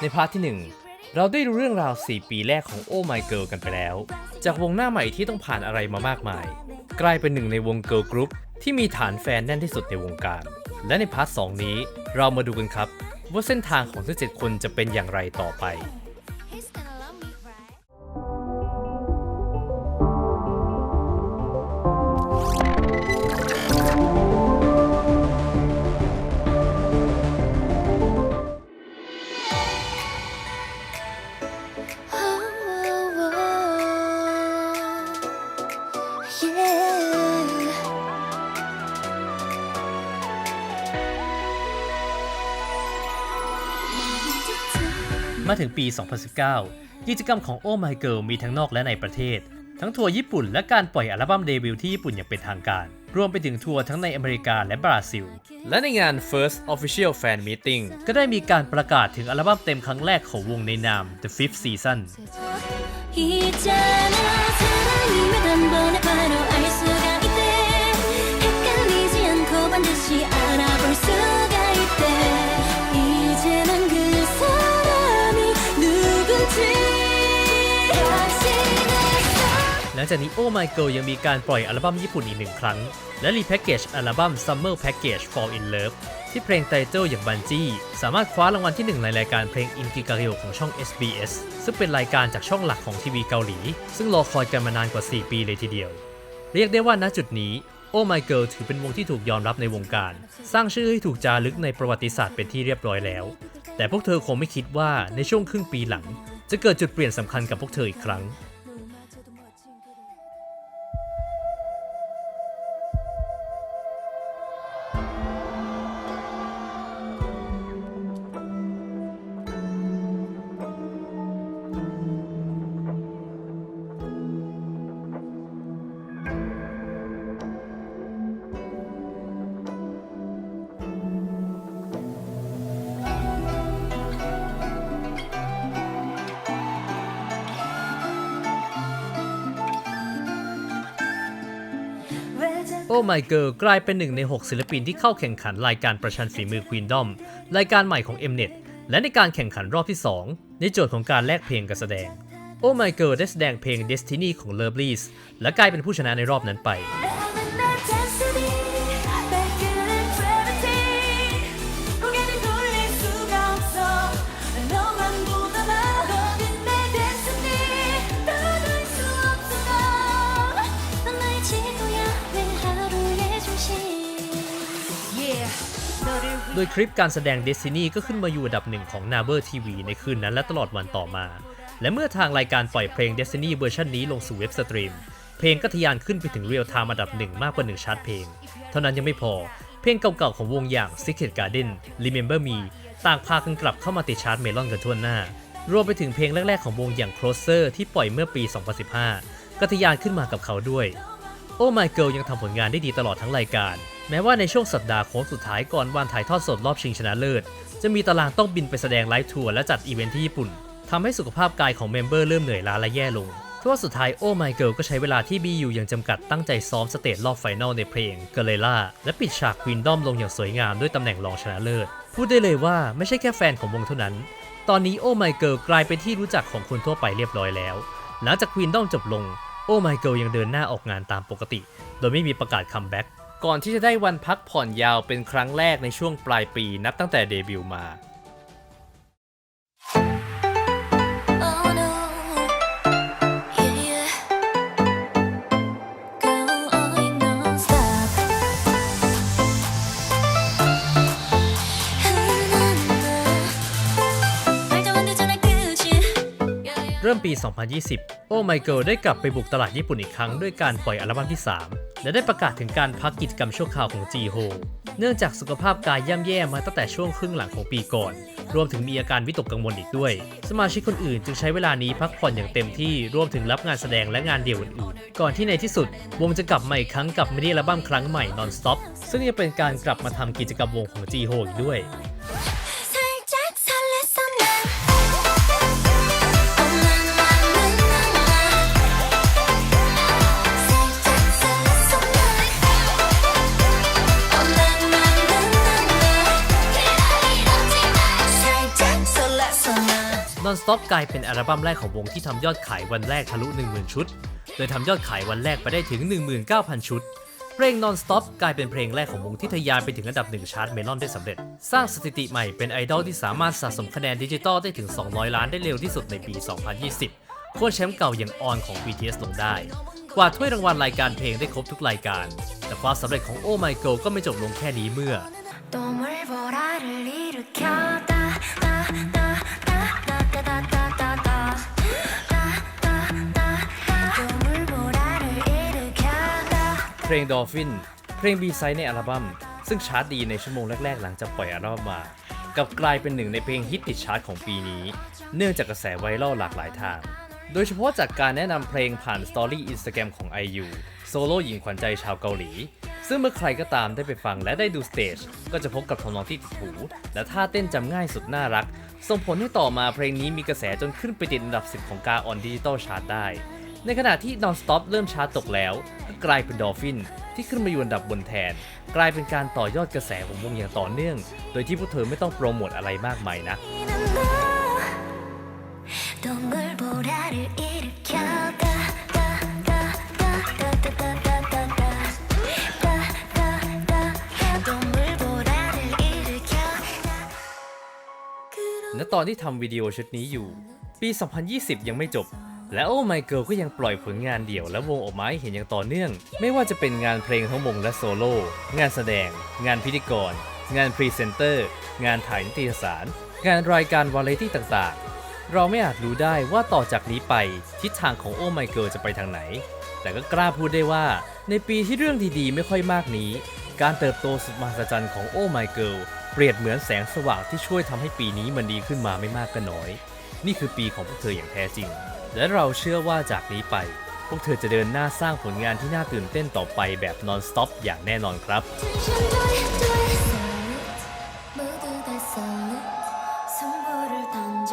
ในพาร์ทที่ 1 เราได้รู้เรื่องราว 4 ปีแรกของ Oh My Girl กันไปแล้ว จากวงหน้าใหม่ที่ต้องผ่านอะไรมามากมาย กลายเป็นหนึ่งในวง Girl Group ที่มีฐานแฟนแน่นที่สุดในวงการ และในพาร์ท 2 นี้เรามาดูกันครับ ว่าเส้นทางของทั้ง7คนจะเป็นอย่างไรต่อไป มาถึงปี 2019 กิจกรรมของ Oh My Girl มีทั้งนอกและในประเทศ ทั้งทัวร์ญี่ปุ่นและการปล่อยอัลบั้มเดบิวต์ที่ญี่ปุ่นอย่างเป็นทางการ รวมไปถึงทัวร์ทั้งในอเมริกาและบราซิล และในงาน First Official Fan Meeting ก็ได้มีการประกาศถึงอัลบั้มเต็มครั้งแรกของวงในนาม The Fifth Season ลังจากนี้ Oh My Girl ยังมีการปล่อยอัลบั้มญี่ปุ่นอีกหนึ่งครั้ง และรีแพ็กเกจอัลบั้ม Summer Package Fall in Love ที่เพลงไตเติลอย่างบันจี้สามารถคว้ารางวัลที่หนึ่งในรายการเพลง i n k i g a r i o ของช่อง SBS ซึ่งเป็นรายการจากช่องหลักของทีวีเกาหลี ซึ่งรอคอยกันมานานกว่า 4 ปีเลยทีเดียว เรียกได้ว่าณจุดนี้ Oh My Girl ถือเป็นวงที่ถูกยอมรับในวงการ สร้างชื่อให้ถูกจารึกในประวัติศาสตร์เป็นที่เรียบร้อยแล้ว แต่พวกเธอคงไม่คิดว่าในช่วงครึ่งปีหลัง จะเกิดจุดเปลี่ยนสำคัญกับพวกเธออีกครั้ง Oh My Girl กลายเป็นหนึ่งใน 6 ศิลปินที่เข้าแข่งขันรายการประชันฝีมือควีนดอมรายการใหม่ของ Mnet และในการแข่งขันรอบที่ 2 ในโจทย์ของการแลกเพลงการแสดง Oh My Girl ได้แสดงเพลง Destiny ของ l o v e l i e s และกลายเป็นผู้ชนะในรอบนั้นไป ดยคลิปการแสดง Destiny ก็ขึ้นมาอยู่อันดับหนึ่งของ Naver TV ในคืนนั้นและตลอดวันต่อมา และเมื่อทางรายการปล่อยเพลง Destiny เวอร์ชันนี้ลงสู่เว็บสตรีม เพลงก็ทะยานขึ้นไปถึงเรียลไทม์อันดับหนึ่งมากกว่า1ชาร์ตเพลง เท่านั้นยังไม่พอ เพลงเก่าๆของวงอย่าง Secret Garden Remember Me ต่างพากันกลับเข้ามาติดชาร์ตเมลอนกันทั่วหน้า รวมไปถึงเพลงแรกๆของวงอย่าง Closer ที่ปล่อยเมื่อปี 2015 ก็ทะยานขึ้นมากับเขาด้วยโอ้ My Girl ยังทำผลงานได้ดีตลอดทั้งรายการ แม้ว่าในช่วงสัปดาห์โค้งสุดท้ายก่อนวันถ่ายทอดสดรอบชิงชนะเลิศ จะมีตารางต้องบินไปแสดงไลฟ์ทัวร์และจัดอีเวนท์ที่ญี่ปุ่นทำให้สุขภาพกายของเมมเบอร์เริ่มเหนื่อยล้าและแย่ลงทว่าสุดท้ายโอ้ My Girl ก็ใช้เวลาที่มีอยู่อย่างจำกัดตั้งใจซ้อมสเตจรอบไฟนอลในเพลง g a l e l a และปิดฉากควีนดอมลงอย่างสวยงามด้วยตำแหน่งรองชนะเลิศ พูดได้เลยว่าไม่ใช่แค่แฟนของวงเท่านั้น ตอนนี้โอ้ My Girl กลายเป็นที่รู้จักของคนทั่วไปเรียบร้อยแล้ว หลังจากควีนดอมจบลง โอ้ My Girl ยังเดินหน้าออกงานตามปกติ โดยไม่มีประกาศคัมแบ็ก ก่อนที่จะได้วันพักผ่อนยาวเป็นครั้งแรกในช่วงปลายปีนับตั้งแต่เดบิวต์มาเริ่มปี 2020 โอ้ไมเคิลได้กลับไปบุกตลาดญี่ปุ่นอีกครั้งด้วยการปล่อยอัลบั้มที่ 3 และได้ประกาศถึงการพักกิจกรรมชั่วคราวของ G Ho เนื่องจากสุขภาพกายย่ำแย่มาตั้งแต่ช่วงครึ่งหลังของปีก่อน รวมถึงมีอาการวิตกกังวลอีกด้วย สมาชิกคนอื่นจึงใช้เวลานี้พักผ่อนอย่างเต็มที่ รวมถึงรับงานแสดงและงานเดี่ยวอื่นๆ ก่อนที่ในที่สุด วงจะกลับมาอีกครั้งกับมินิอัลบั้มครั้งใหม่ Non Stop ซึ่งจะเป็นการกลับมาทำกิจกรรมวงของ G Ho อีกด้วย Non-Stop กลายเป็นอัลบั้มแรกของวงที่ทำยอดขายวันแรกทะลุ 10,000 ชุด โดยทำยอดขายวันแรกไปได้ถึง 19,000 ชุด เพลง Non-Stop กลายเป็นเพลงแรกของวงที่ทะยานไปถึงอันดับหนึ่งชาร์ตเมลอนได้สำเร็จ สร้างสถิติใหม่เป็นไอดอลที่สามารถสะสมคะแนนดิจิตอลได้ถึง 200 ล้านได้เร็วที่สุดในปี 2020 โค่นแชมป์เก่าอย่างออนของ BTS ลงได้ กวาดถ้วยรางวัลรายการเพลงได้ครบทุกรายการ แต่ความสำเร็จของ Oh My Girl ก็ไม่จบลงแค่นี้เมื่อ เพลง Dolphin เพลง B-side ในอัลบั้ม ซึ่งชาร์ตดีในชั่วโมงแรก ๆ หลังจากปล่อยอัลบั้มมา กับกลายเป็นหนึ่งในเพลงฮิตติดชาร์ตของปีนี้ เนื่องจากกระแสไวรัลหลากหลายทาง โดยเฉพาะจากการแนะนำเพลงผ่านสตอรี่อินสตาแกรมของ IU โซโล่หญิงขวัญใจชาวเกาหลี ซึ่งเมื่อใครก็ตามได้ไปฟังและได้ดูสเตจก็จะพบกับทำนองที่ติดหูและท่าเต้นจำง่ายสุดน่ารัก ส่งผลให้ต่อมาเพลงนี้มีกระแสจนขึ้นไปติดอันดับ 10 ของการออนดิจิตอลชาร์ตได้ ในขณะที่ nonstop เริ่มช้าตกแล้วก็กลายเป็นดอลฟินที่ขึ้นมาอยู่อันดับบนแทน กลายเป็นการต่อยอดกระแสของวงอย่างต่อเนื่อง โดยที่พวกเธอไม่ต้องโปรโมทอะไรมากมายนะณตอนที่ทำวิดีโอชุดนี้อยู่ ปี 2020 ยังไม่จบ และ Oh My Girl ก็ยังปล่อยผลงานเดี่ยวและวงออกมาให้เห็นอย่างต่อเนื่อง ไม่ว่าจะเป็นงานเพลงทั้งวงและโซโล่งานแสดง งานพิธีกร งานพรีเซนเตอร์ งานถ่ายนิตยสาร งานรายการวาไรตี้ต่างๆ เราไม่อาจรู้ได้ว่าต่อจากนี้ไปทิศทางของ Oh My Girl จะไปทางไหน แต่ก็กล้าพูดได้ว่า ในปีที่เรื่องดีๆ ไม่ค่อยมากนี้ การเติบโตสุดมหัศจรรย์ของ Oh My Girl เปรียบเหมือนแสงสว่างที่ช่วยทำให้ปีนี้มันดีขึ้นมาไม่มากก็น้อย นี่คือปีของพวกเธออย่างแท้จริง และเราเชื่อว่าจากนี้ไป พวกเธอจะเดินหน้าสร้างผลงานที่น่าตื่นเต้นต่อไปแบบ non-stop อย่างแน่นอนครับ 모두 다 salute 선물을 던져